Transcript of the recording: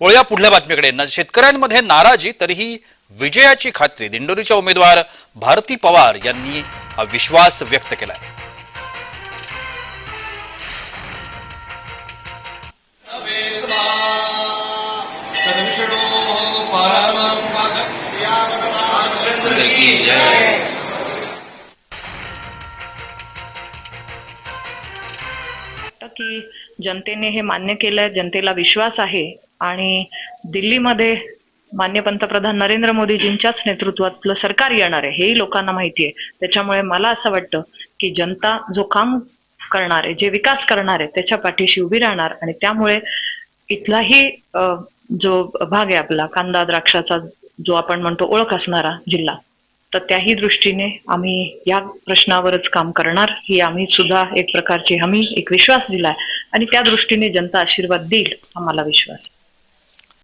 वळूया पुढल्या बातमीकडे. शेतकऱ्यांमध्ये नाराजी तरीही विजयाची खात्री. दिंडोरीच्या उमेदवार भारती पवार यांनी हा विश्वास व्यक्त केलाय. की जनतेने हे मान्य केलंय जनतेला विश्वास आहे. आणि दिल्लीमध्ये मान्य पंतप्रधान नरेंद्र मोदीजींच्याच नेतृत्वातलं सरकार येणार आहे हेही लोकांना माहिती आहे त्याच्यामुळे मला असं वाटतं की जनता जो काम करणार आहे जे विकास करणार आहे त्याच्या पाठीशी उभी राहणार आणि त्यामुळे इथलाही जो भाग आहे आपला कांदा द्राक्षाचा जो आपण म्हणतो ओळख असणारा जिल्हा तर त्याही दृष्टीने आम्ही या प्रश्नावरच काम करणार ही आम्ही सुद्धा एक प्रकारची हमी एक विश्वास दिलाय आणि त्या दृष्टीने जनता आशीर्वाद देईल आम्हाला विश्वास आहे.